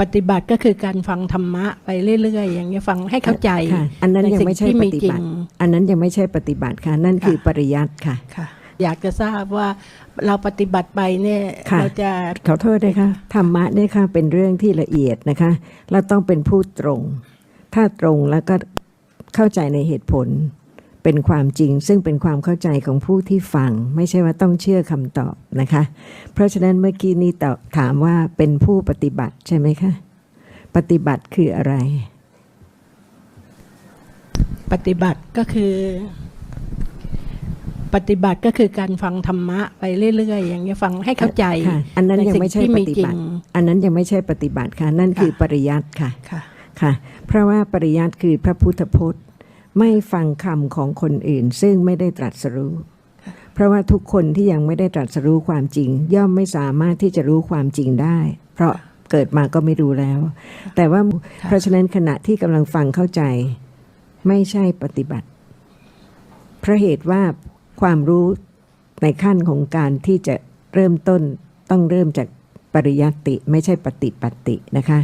ปฏิบัติก็คือการฟังธรรมะไปเรื่อยๆ อย่างเงี้ยฟังให้เข้าใจค่ะอันนั้นยังไม่ใช่ในสิ่ปที่ฏิบัติจริงอันนั้นยังไม่ใช่ปฏิบัติค่ะ นั่นคือค่ะปริยัติค่ะค่ะ อยากจะทราบว่าเราปฏิบัติไปเนี่ยค่ะเราจะขอโทษนะคะธรรมะเนี่ยค่ะเป็นเรื่องที่ละเอียดนะคะเราต้องเป็นผู้ตรง ถ้าตรงแล้วก็เข้าใจในเหตุผล เป็นความจริง ซึ่งเป็นความเข้าใจของผู้ที่ฟัง ไม่ใช่ว่าต้องเชื่อคำตอบนะคะ เพราะฉะนั้นเมื่อกี้นี้ตอบถามว่าเป็นผู้ปฏิบัติใช่ไหมคะ ปฏิบัติคืออะไร ปฏิบัติก็คือ ปฏิบัติก็คือการฟังธรรมะไปเรื่อยๆ อย่างเงี้ยฟังให้เข้าใจค่ะอันนั้นยังไม่ใช่ในสิ่งที่ปมีฏิจริบังติ อันนั้นยังไม่ใช่ปฏิบัติค่ะ นั่นคือค่ะปริยัติค่ะค่ะค่ะ เพราะว่าปริยัติคือพระพุทธพจน์ ไม่ฟังคำของคนอื่น ซึ่งไม่ได้ตรัสรู้ เพราะว่าทุกคนที่ยังไม่ได้ตรัสรู้ความจริง ย่อมไม่สามารถที่จะรู้ความจริงได้ เพราะเกิดมาก็ไม่รู้แล้ว แต่ว่าเพราะฉะนั้นขณะที่กำลังฟังเข้าใจ ไม่ใช่ปฏิบัติ เพราะเหตุว่าความรู้ในขั้นของการที่จะเริ่มต้นต้องเริ่มจาก ริยัติไม่ใช่ปฏิปัตินะคะ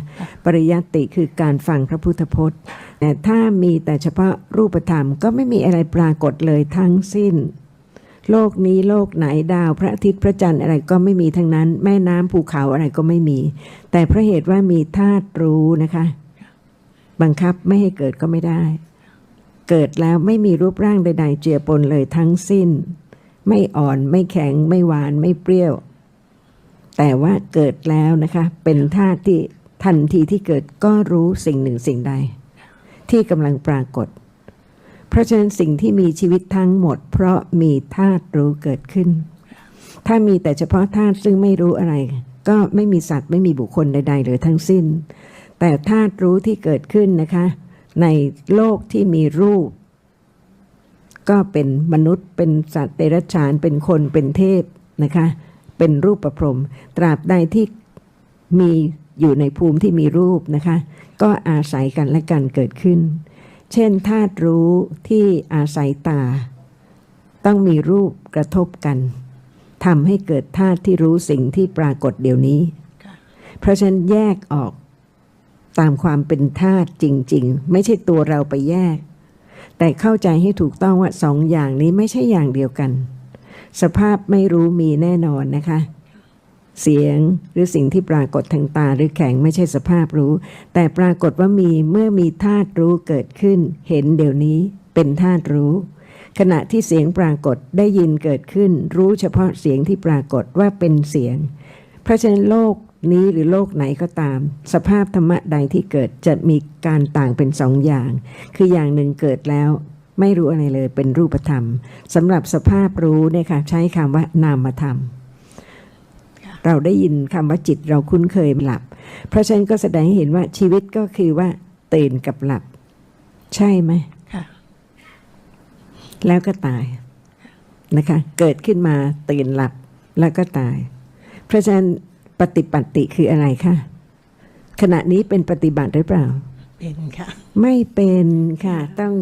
ปริยัติคือการฟังพระพุทธพจน์ แต่ถ้ามีแต่เฉพาะรูปธรรมก็ไม่มีอะไรปรากฏเลยทั้งสิ้น โลกนี้โลกไหนดาวพระอาทิตย์พระจันทร์อะไรก็ไม่มีทั้งนั้น แม่น้ำภูเขาอะไรก็ไม่มี แต่เพราะเหตุว่ามีธาตุรู้นะคะ บังคับไม่ให้เกิดก็ไม่ได้ เกิดแล้วไม่มีรูปร่างใด ๆ เจือปนเลยทั้งสิ้น ไม่อ่อนไม่แข็งไม่หวานไม่เปรี้ยว แต่ว่าเกิดแล้วนะคะ เป็นธาตุที่ทันทีที่เกิดก็รู้สิ่งหนึ่งสิ่งใด ที่กำลังปรากฏ เพราะฉะนั้นสิ่งที่มีชีวิตทั้งหมด เพราะมีธาตุรู้เกิดขึ้น ถ้ามีแต่เฉพาะธาตุซึ่งไม่รู้อะไร ก็ไม่มีสัตว์ไม่มีบุคคลใดๆเลยทั้งสิ้น แต่ธาตุรู้ที่เกิดขึ้นนะคะ ในโลกที่มีรูป ก็เป็นมนุษย์เป็นสัตว์เดรัจฉานเป็นคนเป็นเทพนะคะ เป็นรูปประพรหมตราบใดที่มีอยู่ในภูมิที่มีรูปนะคะ ก็อาศัยกันและกันเกิดขึ้น เช่นธาตุรู้ที่อาศัยตา ต้องมีรูปกระทบกันทำให้เกิดธาตุที่รู้สิ่งที่ปรากฏเดี๋ยวนี้ค่ะเพราะฉะนั้นแยกออกตามความเป็นธาตุจริง ๆ ไม่ใช่ตัวเราไปแยก แต่เข้าใจให้ถูกต้องว่าสองอย่างนี้ไม่ใช่อย่างเดียวกัน สภาพไม่รู้มีแน่นอนนะคะ เสียงหรือสิ่งที่ปรากฏทางตาหรือแข็งไม่ใช่สภาพรู้ แต่ปรากฏว่ามีเมื่อมีธาตุรู้เกิดขึ้น เห็นเดี๋ยวนี้เป็นธาตุรู้ขณะที่เสียงปรากฏได้ยินเกิดขึ้น รู้เฉพาะเสียงที่ปรากฏว่าเป็นเสียง เพราะฉะนั้นโลกนี้หรือโลกไหนก็ตาม สภาพธรรมะใดที่เกิดจะมีการต่างเป็นสองอย่าง คืออย่างหนึ่งเกิดแล้ว ไม่รู้อะไรเลยเป็นรูปธรรมสำหรับสภาพรู้เนี่ยค่ะใช้คำว่านามธรรม เราได้ยินคำว่าจิตเราคุ้นเคยหลับ เพราะฉะนั้นก็แสดงให้เห็นว่าชีวิตก็คือว่าตื่นกับหลับ ใช่ไหมค่ะแล้วก็ตายนะคะ เกิดขึ้นมาตื่นหลับแล้วก็ตาย เพราะฉะนั้นปฏิปัติคืออะไรคะขณะนี้เป็นปฏิบัติหรือเปล่า เป็นค่ะ ไม่เป็นค่ะ ต้อง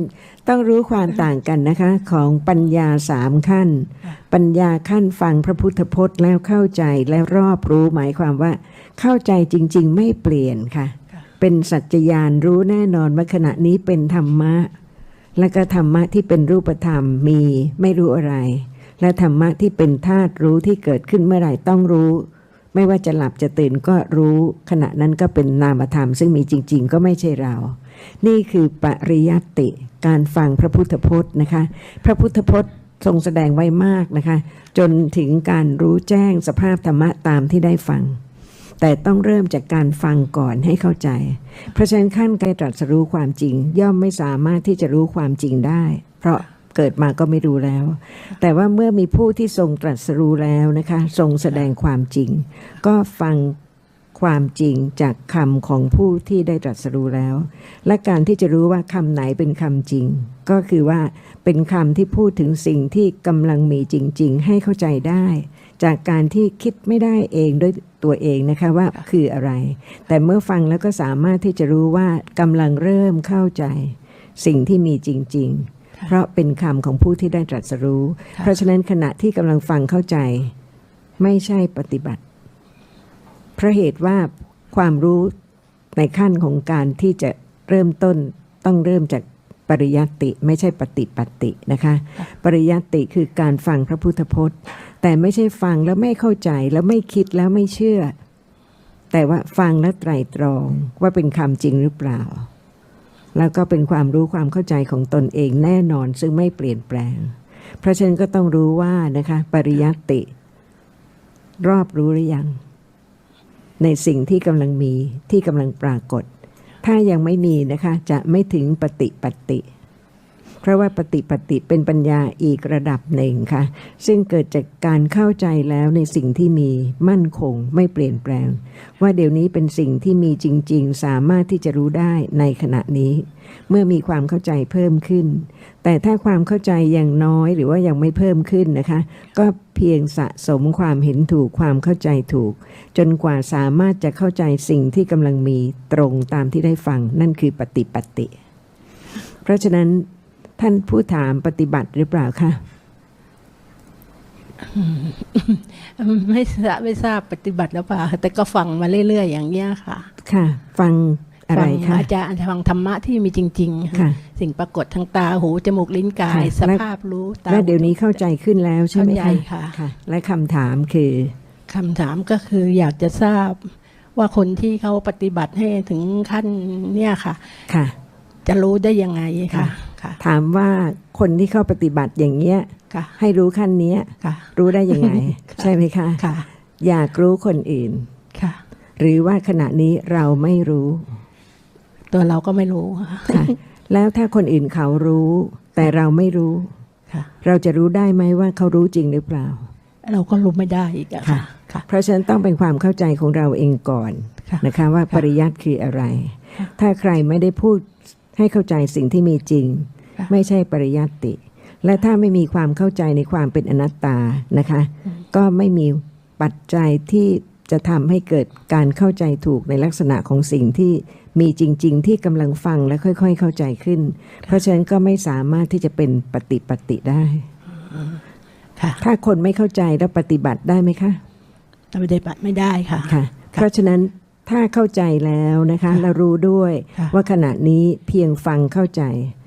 ต้องรู้ความต่างกันนะคะ ของปัญญาสามขั้นค่ะปัญญาขั้นฟังพระพุทธพจน์แล้วเข้าใจและรอบรู้หมายความว่า เข้าใจจริง ๆ ไม่เปลี่ยนค่ะค่ะเป็นสัจจญาณรู้แน่นอนว่าขณะนี้เป็นธรรมะ และก็ธรรมะที่เป็นรูปธรรมมีไม่รู้อะไร และธรรมะที่เป็นธาตุรู้ที่เกิดขึ้นเมื่อไหร่ต้องรู้ ไม่ว่าจะหลับจะตื่นก็รู้ขณะนั้นก็เป็นนามธรรม ซึ่งมีจริง ๆ ก็ไม่ใช่เรา นี่คือปริยัติการฟังพระพุทธพจน์นะคะ พระพุทธพจน์ทรงแสดงไว้มากนะคะ จนถึงการรู้แจ้งสภาพธรรมะตามที่ได้ฟัง แต่ต้องเริ่มจากการฟังก่อนให้เข้าใจ เพราะฉะนั้นขั้นการตรัสรู้ความจริง ย่อมไม่สามารถที่จะรู้ความจริงได้ เพราะ เกิดมาก็ไม่รู้แล้ว แต่ว่าเมื่อมีผู้ที่ทรงตรัสรู้แล้วนะคะ ทรงแสดงความจริง ก็ฟังความจริงจากคำของผู้ที่ได้ตรัสรู้แล้ว และการที่จะรู้ว่าคำไหนเป็นคำจริง ก็คือว่าเป็นคำที่พูดถึงสิ่งที่กำลังมีจริง ๆ ให้เข้าใจได้ จากการที่คิดไม่ได้เองด้วยตัวเองนะคะว่าคืออะไร แต่เมื่อฟังแล้วก็สามารถที่จะรู้ว่ากำลังเริ่มเข้าใจ สิ่งที่มีจริง ๆ เพราะเป็นคำของผู้ที่ได้ตรัสรู้ค่ะเพราะฉะนั้นขณะที่กำลังฟังเข้าใจ ไม่ใช่ปฏิบัติเพราะเหตุว่าความรู้ในขั้นของการที่จะเริ่มต้นต้องเริ่มจากปริยัติไม่ใช่ปฏิปัตินะคะ ปริยัติคือการฟังพระพุทธพจน์ แต่ไม่ใช่ฟังแล้วไม่เข้าใจแล้วไม่คิดแล้วไม่เชื่อ แต่ว่าฟังและไตรตรองว่าเป็นคำจริงหรือเปล่า แล้วก็เป็นความรู้ความเข้าใจของตนเองแน่นอนซึ่งไม่เปลี่ยนแปลง เพราะฉะนั้นก็ต้องรู้ว่านะคะปริยัติ รอบรู้หรือยัง ในสิ่งที่กำลังมีที่กำลังปรากฏ ถ้ายังไม่มีนะคะจะไม่ถึงปฏิปฏิ เพราะว่าปฏิปฏิเป็นปัญญาอีกระดับหนึ่งค่ะ ซึ่งเกิดจากการเข้าใจแล้วในสิ่งที่มีมั่นคงไม่เปลี่ยนแปลง ว่าเดี๋ยวนี้เป็นสิ่งที่มีจริง ๆ สามารถที่จะรู้ได้ในขณะนี้ เมื่อมีความเข้าใจเพิ่มขึ้น แต่ถ้าความเข้าใจยังน้อยหรือว่ายังไม่เพิ่มขึ้นนะคะ ก็เพียงสะสมความเห็นถูกความเข้าใจถูก จนกว่าสามารถจะเข้าใจสิ่งที่กำลังมีตรงตามที่ได้ฟังนั่นคือปฏิปฏิเพราะฉะนั้น ท่านผู้ถามปฏิบัติหรือเปล่าคะไม่ทราบไม่ทราบปฏิบัติแล้วเปล่าแต่ก็ฟังมาเรื่อยๆอย่างเงี้ยค่ะ ค่ะ ฟังอะไรฟังคะอาจารย์ฟังธรรมะที่มีจริง ๆ ค่ะ สิ่งปรากฏทางตาหูจมูกลิ้นกายค่ะสและภาพรู้ตาและเดี๋ยวนี้เข้าใจขึ้นแล้วใช่ไหมเข้าใจคะค่ะ และคำถามคือคำถามก็คืออยากจะทราบว่าคนที่เขาปฏิบัติให้ถึงขั้นเนี่ยค่ะ ค่ะ จะรู้ได้ยังไงค่ะค่ะ ถามว่าคนที่เข้าปฏิบัติอย่างเงี้ยค่ะให้รู้ขั้นเนี้ยค่ะรู้ได้ยังไงค่ะใช่ไหมคะค่ะอยากรู้คนอื่นค่ะหรือว่าขณะนี้เราไม่รู้ ตัวเราก็ไม่รู้ค่ะค่ะแล้วถ้าคนอื่นเขารู้ แต่เราไม่รู้ค่ะเราจะรู้ได้ไหมว่าเขารู้จริงหรือเปล่า เราก็รู้ไม่ได้อีกอะค่ะค่ะค่ะ เพราะฉะนั้นต้องเป็นความเข้าใจของเราเองก่อนค่ะนะคะว่าค่ะปริยัติคืออะไรค่ะถ้าใครไม่ได้พูดให้เข้าใจสิ่งที่มีจริงค่ะ ไม่ใช่ปริยัติ และถ้าไม่มีความเข้าใจในความเป็นอนัตตานะคะ ก็ไม่มีปัจจัยที่จะทำให้เกิดการเข้าใจถูกในลักษณะของสิ่งที่มีจริง ๆ ที่กำลังฟังและค่อย ๆ เข้าใจขึ้น เพราะฉะนั้นก็ไม่สามารถที่จะเป็นปฏิปฏิได้ค่ะถ้าคนไม่เข้าใจแล้วปฏิบัติได้ไหมคะปฏิบัติไม่ได้ค่ะค่ะค่ะเพราะฉะนั้น ถ้าเข้าใจแล้วนะคะค่ะและรู้ด้วยค่ะว่าขณะนี้เพียงฟังเข้าใจ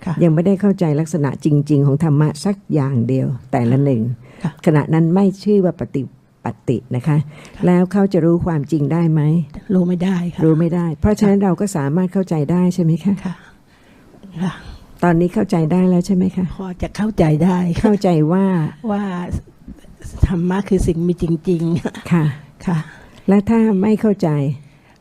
ค่ะยังไม่ได้เข้าใจลักษณะจริง ๆ ของธรรมะสักอย่างเดียวแต่ละหนึ่งค่ะขณะนั้นไม่ชื่อว่าปฏิปฏินะคะ แล้วเขาจะรู้ความจริงได้ไหมรู้ไม่ได้ค่ะรู้ไม่ได้ เพราะฉะนั้นเราก็สามารถเข้าใจได้ใช่ไหมคะค่ะค่ะตอนนี้เข้าใจได้แล้วใช่ไหมคะพอจะเข้าใจได้ค่ะเข้าใจว่าว่าธรรมะคือสิ่งมีจริงค่ะๆค่ะ และถ้าไม่เข้าใจ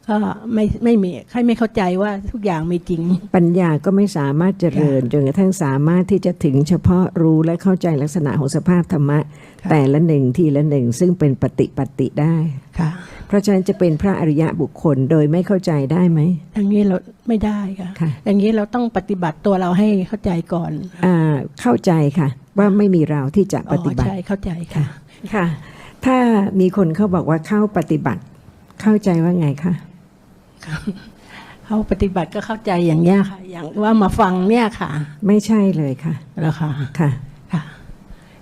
ก็ไม่ไม่มีใครไม่เข้าใจว่าทุกอย่างมีจริง ปัญญาก็ไม่สามารถเจริญจนกระทั่งสามารถที่จะถึงเฉพาะรู้และเข้าใจลักษณะของสภาพธรรมะค่ะแต่ละหนึ่งทีละหนึ่งซึ่งเป็นปฏิปฏิได้ค่ะ เพราะฉะนั้นจะเป็นพระอริยะบุคคลโดยไม่เข้าใจได้ไหมอย่างนี้เราไม่ได้ค่ะค่ะอย่างนี้เราต้องปฏิบัติตัวเราให้เข้าใจก่อนอ่าเข้าใจค่ะ ว่าไม่มีเราที่จะอ๋ปอฏิบัติใช่เข้าใจค่ะค่ะ ถ้ามีคนเขาบอกว่าเข้าปฏิบัติ เข้าใจว่าไงคะ เขาปฏิบัติก็เข้าใจอย่างเนี้ยค่ะ อย่างว่ามาฟังเนี่ยค่ะไม่ใช่เลยค่ะแล้วค่ะค่ะ ค่ะ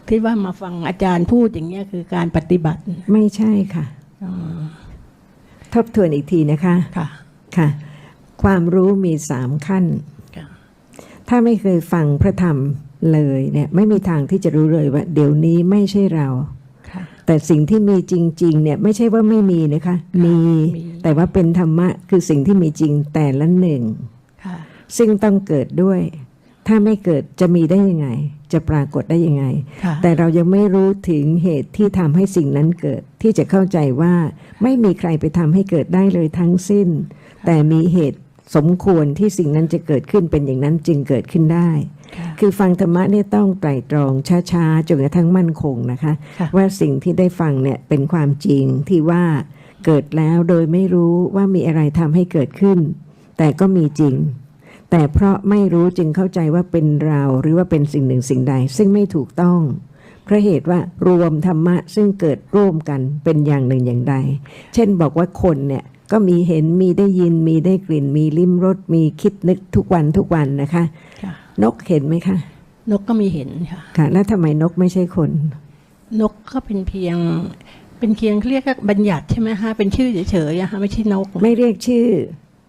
ที่ว่ามาฟังอาจารย์พูดอย่างเนี้ยคือการปฏิบัติไม่ใช่ค่ะอ๋อทบทวนอีกทีนะคะค่ะค่ะ ความรู้มีสามขั้นค่ะถ้าไม่เคยฟังพระธรรมเลยเนี่ย ไม่มีทางที่จะรู้เลยว่า เดี๋ยวนี้ไม่ใช่เราค่ะ แต่สิ่งที่มีจริงๆเนี่ยไม่ใช่ว่าไม่มีนะคะมีมีแต่ว่าเป็นธรรมะคือสิ่งที่มีจริงแต่ละหนึ่งค่ะซึ่งต้องเกิดด้วย ถ้าไม่เกิดจะมีได้ยังไง จะปรากฏได้ยังไงค่ะแต่เรายังไม่รู้ถึงเหตุที่ทำให้สิ่งนั้นเกิด ที่จะเข้าใจว่าไม่มีใครไปทำให้เกิดได้เลยทั้งสิ้น แต่มีเหตุ สมควรที่สิ่งนั้นจะเกิดขึ้นเป็นอย่างนั้นจึงเกิดขึ้นได้ค่ะคือฟังธรรมะเนี่ยต้องไตรตรองช้าๆจนกระทั่งมั่นคงนะคะค่ะว่าสิ่งที่ได้ฟังเนี่ยเป็นความจริงที่ว่าเกิดแล้วโดยไม่รู้ว่ามีอะไรทำให้เกิดขึ้น แต่ก็มีจริง แต่เพราะไม่รู้จึงเข้าใจว่าเป็นเราหรือว่าเป็นสิ่งหนึ่งสิ่งใด ซึ่งไม่ถูกต้องเพราะเหตุว่ารวมธรรมะซึ่งเกิดร่วมกันเป็นอย่างหนึ่งอย่างใด เช่นบอกว่าคนเนี่ย ก็มีเห็นมีได้ยินมีได้กลิ่น มีลิ้มรสมีคิดนึกทุกวันทุกวันนะคะค่ะนกเห็นไหมคะนกก็มีเห็นค่ะค่ะ แล้วทำไมนกไม่ใช่คน นกก็เป็นเพียง เป็นเพียงเรียกว่าบัญญัติใช่ไหมฮะเป็นชื่อเฉยๆอะฮะไม่ใช่นก ไม่เรียกชื่อ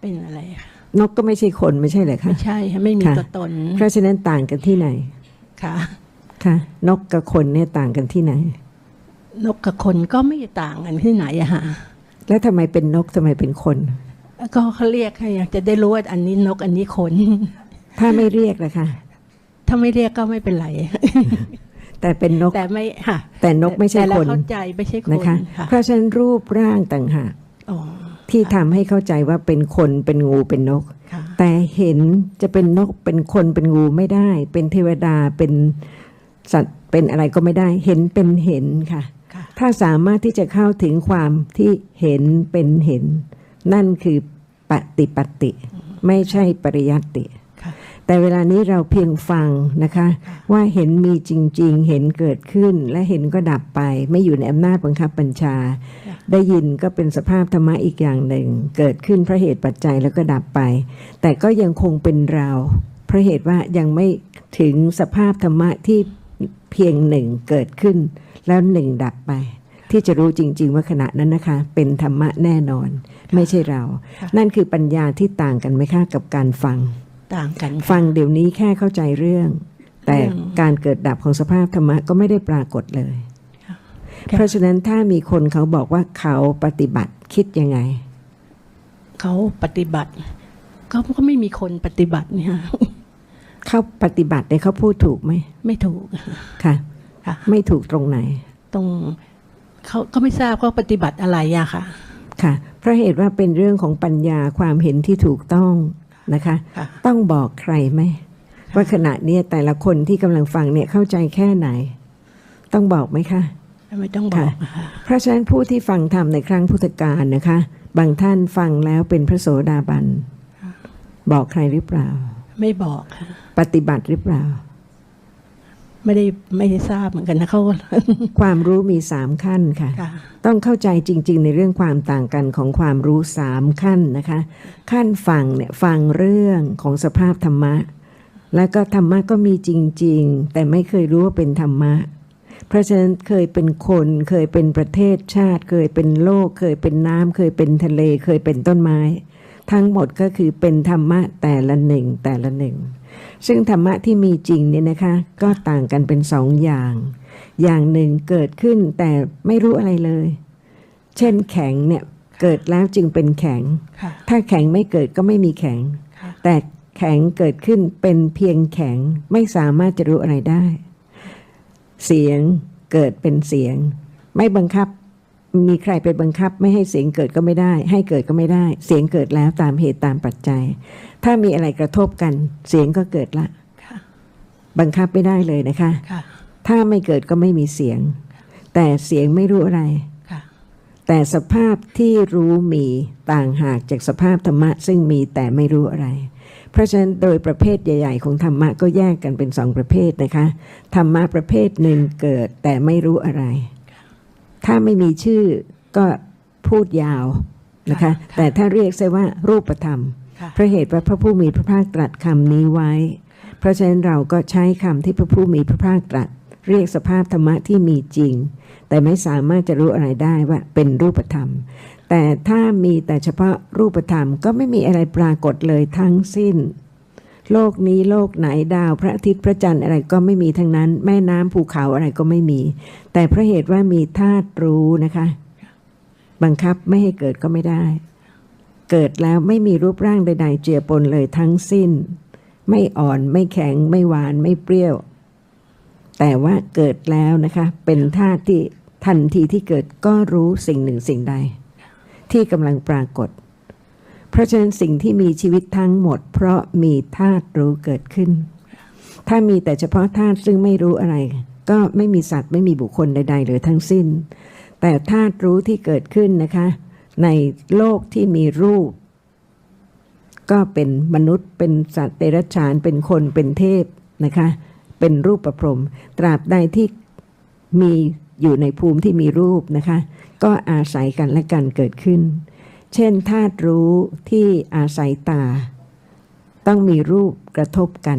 แเป็นอะไรคะนกก็ไม่ใช่คนไม่ใช่เหรอคะไม่ใช่ค่ะไม่มีค่ะตัวตน เพราะฉะนั้นต่างกันที่ไหนค่ะคะนกกับคนเนี่ยต่างกันที่ไหน นกกับคนก็ไม่ต่างกันที่ไหนอะฮะ แล้วทำไมเป็นนกทำไมเป็นคน ก็เขาเรียกให้อยากจะได้รู้ว่าอันนี้นกอันนี้คน ถ้าไม่เรียกล่ะคะถ้าไม่เรียกก็ไม่เป็นไร แต่เป็นนกแต่ไม่ค่ะ แต่นกไม่ใช่แต่เราคนเข้าใจไม่ใช่คนนะคะค่ะเพราะฉะนั้นรูปร่างต่างหากอ๋อที่ทำให้เข้าใจว่าเป็นคนเป็นงูเป็นนกค่ะแต่เห็นจะเป็นนกเป็นคนเป็นงูไม่ได้ เป็นเทวดาเป็นสัตว์เป็นอะไรก็ไม่ได้ เห็นเป็นเห็นค่ะค่ะ ถ้าสามารถที่จะเข้าถึงความที่เห็นเป็นเห็น นั่นคือปฏิปัติ ไม่ใช่ปริยัติค่ะแต่เวลานี้เราเพียงฟังนะคะค่ะว่าเห็นมีจริง ๆ เห็นเกิดขึ้นและเห็นก็ดับไป ไม่อยู่ในอำนาจบังคับบัญชา ได้ยินก็เป็นสภาพธรรมะอีกอย่างหนึ่ง เกิดขึ้นเพราะเหตุปัจจัยแล้วก็ดับไป แต่ก็ยังคงเป็นเราเพราะเหตุว่ายังไม่ถึงสภาพธรรมะที่เพียงหนึ่งเกิดขึ้น แล้วหนึ่งดับไป ที่จะรู้จริง ๆ ว่าขณะนั้นนะคะ เป็นธรรมะแน่นอน ไม่ใช่เราค่ะนั่นคือปัญญาที่ต่างกันไหมคะกับการฟังต่างกัน ฟังเดี๋ยวนี้แค่เข้าใจเรื่อง แต่เรื่องการเกิดดับของสภาพธรรมะก็ไม่ได้ปรากฏเลย เพราะฉะนั้นถ้ามีคนเขาบอกว่าเขาปฏิบัติคิดยังไง เขาปฏิบัติเขาก็ไม่มีคนปฏิบัติเนี่ยเขาปฏิบัติเนี่ยเขาพูดถูกไหมไม่ถูกค่ะ ค่ะไม่ถูกตรงไหนตรงเขาก็ไม่ทราบเขาปฏิบัติอะไรอะค่ะ ค่ะเพราะเหตุว่าเป็นเรื่องของปัญญาความเห็นที่ถูกต้องนะคะ ค่ะ ต้องบอกใครไหมว่าขณะเนี้ยแต่ละคนที่กำลังฟังเนี่ยเข้าใจแค่ไหน ต้องบอกไหมคะ ไม่ต้องบอกอะค่ะ เพราะฉะนั้นผู้ที่ฟังธรรมในครั้งพุทธกาลนะคะ บางท่านฟังแล้วเป็นพระโสดาบัน บอกใครหรือเปล่า ไม่บอกค่ะ ปฏิบัติหรือเปล่า ไม่ได้ไม่ได้ทราบเหมือนกันนะเขาความรู้มีสามขั้นค่ะค่ะ ต้องเข้าใจจริง ๆ ในเรื่องความต่างกันของความรู้สามขั้นนะคะ ขั้นฟังเนี่ยฟังเรื่องของสภาพธรรมะ แล้วก็ธรรมะก็มีจริง ๆ แต่ไม่เคยรู้ว่าเป็นธรรมะ เพราะฉะนั้นเคยเป็นคนเคยเป็นประเทศชาติ เคยเป็นโลก เคยเป็นน้ำเคยเป็นทะเลเคยเป็นต้นไม้ ทั้งหมดก็คือเป็นธรรมะแต่ละหนึ่งแต่ละหนึ่ง ซึ่งธรรมะที่มีจริงเนี่ยนะคะ ก็ต่างกันเป็นสองอย่าง อย่างหนึ่งเกิดขึ้นแต่ไม่รู้อะไรเลย เช่นแข็งเนี่ยเกิดแล้วจึงเป็นแข็งค่ะถ้าแข็งไม่เกิดก็ไม่มีแข็งค่ะแต่แข็งเกิดขึ้นเป็นเพียงแข็งไม่สามารถจะรู้อะไรได้ เสียงเกิดเป็นเสียง ไม่บังคับ มีใครไปบังคับไม่ให้เสียงเกิดก็ไม่ได้ ให้เกิดก็ไม่ได้ เสียงเกิดแล้วตามเหตุตามปัจจัย ถ้ามีอะไรกระทบกัน เสียงก็เกิดละค่ะบังคับไม่ได้เลยนะคะค่ะถ้าไม่เกิดก็ไม่มีเสียง แต่เสียงไม่รู้อะไรค่ะแต่สภาพที่รู้มีต่างหากจากสภาพธรรมะ ซึ่งมีแต่ไม่รู้อะไร เพราะฉะนั้นโดยประเภทใหญ่ ๆ ของธรรมะก็แยกกันเป็นสองประเภทนะคะ ธรรมะประเภทหนึ่งเกิดแต่ไม่รู้อะไร ถ้าไม่มีชื่อก็พูดยาวนะคะค่ะแต่ถ้าเรียกใช่ว่ารูปธรรมค่ะเพราะเหตุว่าพระผู้มีพระภาคตรัสคำนี้ไว้ เพราะฉะนั้นเราก็ใช้คำที่พระผู้มีพระภาคตรัส เรียกสภาพธรรมะที่มีจริง แต่ไม่สามารถจะรู้อะไรได้ว่าเป็นรูปธรรม แต่ถ้ามีแต่เฉพาะรูปธรรมก็ไม่มีอะไรปรากฏเลยทั้งสิ้น โลกนี้โลกไหนดาว พระอาทิตย์พระจันทร์อะไรก็ไม่มีทั้งนั้น แม่น้ำภูเขาอะไรก็ไม่มี แต่เพราะเหตุว่ามีธาตุรู้นะคะ บังคับไม่ให้เกิดก็ไม่ได้ เกิดแล้วไม่มีรูปร่างใด ๆ เจือปนเลยทั้งสิ้น ไม่อ่อนไม่แข็งไม่หวานไม่เปรี้ยว แต่ว่าเกิดแล้วนะคะ เป็นธาตุที่ทันทีที่เกิดก็รู้สิ่งหนึ่งสิ่งใด ที่กำลังปรากฏ เพราะฉะนั้นสิ่งที่มีชีวิตทั้งหมด เพราะมีธาตุรู้เกิดขึ้น ถ้ามีแต่เฉพาะธาตุซึ่งไม่รู้อะไร ก็ไม่มีสัตว์ไม่มีบุคคลใดๆเลยทั้งสิ้น แต่ธาตุรู้ที่เกิดขึ้นนะคะ ในโลกที่มีรูป ก็เป็นมนุษย์เป็นสัตว์เดรัจฉานเป็นคนเป็นเทพนะคะ เป็นรูปประพรมตราบใดที่มีอยู่ในภูมิที่มีรูปนะคะ ก็อาศัยกันและกันเกิดขึ้น เช่นธาตุรู้ที่อาศัยตา ต้องมีรูปกระทบกัน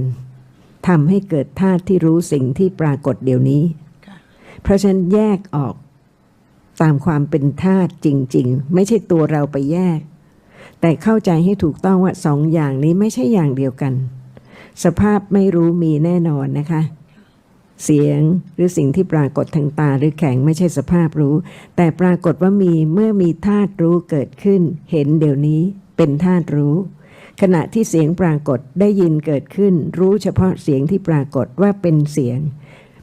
ทำให้เกิดธาตุที่รู้สิ่งที่ปรากฏเดี๋ยวนี้ค่ะเพราะฉะนั้นแยกออกตามความเป็นธาตุจริง ๆ ไม่ใช่ตัวเราไปแยกแแต่เข้าใจให้ถูกต้องว่าสองอย่างนี้ไม่ใช่อย่างเดียวกัน สภาพไม่รู้มีแน่นอนนะคะ เสียงหรือสิ่งที่ปรากฏทางตาหรือแข็งไม่ใช่สภาพรู้ แต่ปรากฏว่ามีเมื่อมีธาตุรู้เกิดขึ้น เห็นเดี๋ยวนี้เป็นธาตุรู้ ขณะที่เสียงปรากฏได้ยินเกิดขึ้น รู้เฉพาะเสียงที่ปรากฏว่าเป็นเสียง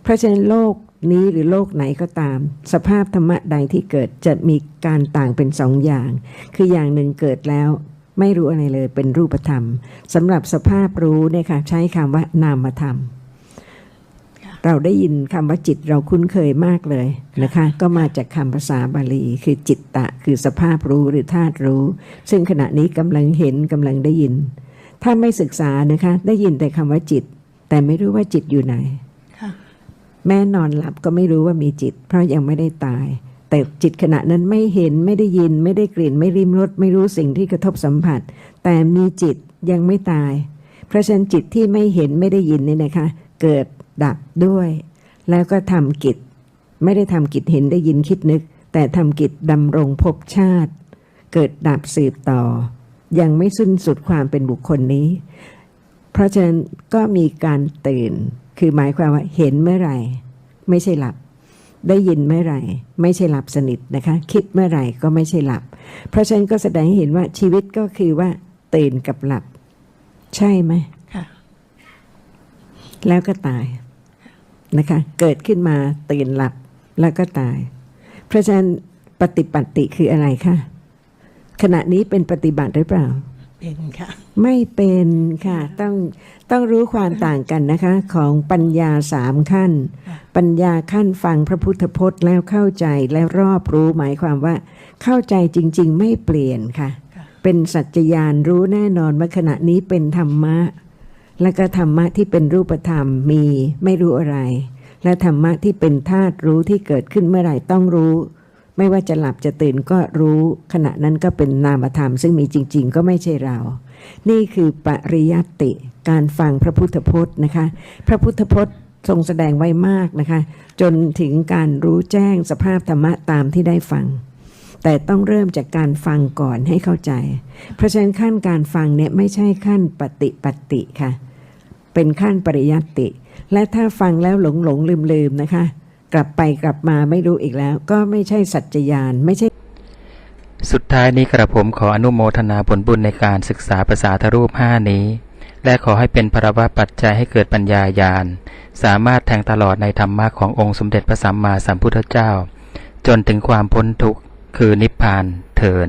เพราะฉะนั้นโลกนี้หรือโลกไหนก็ตาม สภาพธรรมะใดที่เกิดจะมีการต่างเป็นสองอย่าง คืออย่างหนึ่งเกิดแล้วไม่รู้อะไรเลยเป็นรูปธรรมสำหรับสภาพรู้เนี่ยค่ะใช้คำว่านามธรรม เราได้ยินคำว่าจิตเราคุ้นเคยมากเลยนะคะ ก็มาจากคำภาษาบาลี คือจิตตะ คือสภาพรู้หรือธาตุรู้ ซึ่งขณะนี้กำลังเห็นกำลังได้ยิน ถ้าไม่ศึกษานะคะ ได้ยินแต่คำว่าจิต แต่ไม่รู้ว่าจิตอยู่ไหนค่ะแม่นอนหลับก็ไม่รู้ว่ามีจิต เพราะยังไม่ได้ตาย แต่จิตขณะนั้นไม่เห็นไม่ได้ยิน ไม่ได้กลิ่น ไม่ริมรสไม่รู้สิ่งที่กระทบสัมผัส แต่มีจิตยังไม่ตาย เพราะฉะนั้นจิตที่ไม่เห็นไม่ได้ยินเนี่ยนะคะ เกิด ดับด้วย แล้วก็ทำกิจ ไม่ได้ทำกิจเห็นได้ยินคิดนึก แต่ทำกิจดำรงภพชาติ เกิดดับสืบต่อ ยังไม่สิ้นสุดความเป็นบุคคลนี้ เพราะฉะนั้นก็มีการตื่น คือหมายความว่าเห็นเมื่อไหร่ ไม่ใช่หลับ ได้ยินเมื่อไหร่ ไม่ใช่หลับสนิทนะคะ คิดเมื่อไหร่ก็ไม่ใช่หลับ เพราะฉะนั้นก็แสดงให้เห็นว่าชีวิตก็คือว่าตื่นกับหลับ ใช่ไหมค่ะแล้วก็ตาย นะคะเกิดขึ้นมาตื่นหลับแล้วก็ตาย เพราะฉะนั้นปฏิปัติคืออะไรคะขณะนี้เป็นปฏิบัติหรือเปล่าเป็นค่ะไม่เป็นค่ะต้องต้องรู้ความต่างกันนะคะ ของปัญญาสามขั้นค่ะปัญญาขั้นฟังพระพุทธพจน์แล้วเข้าใจแล้วรอบรู้หมายความว่า เข้าใจจริง ๆ ไม่เปลี่ยนค่ะค่ะเป็นสัจจญาณรู้แน่นอนว่าขณะนี้เป็นธรรมะ และก็ธรรมะที่เป็นรูปธรรมมีไม่รู้อะไร และธรรมะที่เป็นธาตุรู้ที่เกิดขึ้นเมื่อไหร่ต้องรู้ ไม่ว่าจะหลับจะตื่นก็รู้ ขณะนั้นก็เป็นนามธรรม ซึ่งมีจริง ๆ ก็ไม่ใช่เรา นี่คือปริยัติการฟังพระพุทธพจน์นะคะ พระพุทธพจน์ทรงแสดงไว้มากนะคะ จนถึงการรู้แจ้งสภาพธรรมะตามที่ได้ฟัง แต่ต้องเริ่มจากการฟังก่อนให้เข้าใจ เพราะฉะนั้นขั้นการฟังเนี่ยไม่ใช่ขั้นปฏิปฏิค่ะ เป็นขั้นปริยัติ และถ้าฟังแล้วหลงหลงลืมลืมนะคะ กลับไปกลับมาไม่รู้อีกแล้ว ก็ไม่ใช่สัจจญาณไม่ใช่ สุดท้ายนี้กระผมขออนุโมทนาผลบุญในการศึกษาภาษาทรูปห้านี้ และขอให้เป็นพระวะปัจจัยให้เกิดปัญญาญาณ สามารถแทงตลอดในธรรมะขององค์สมเด็จพระสัมมาสัมพุทธเจ้า จนถึงความพ้นทุกข์คือนิพพานเทิน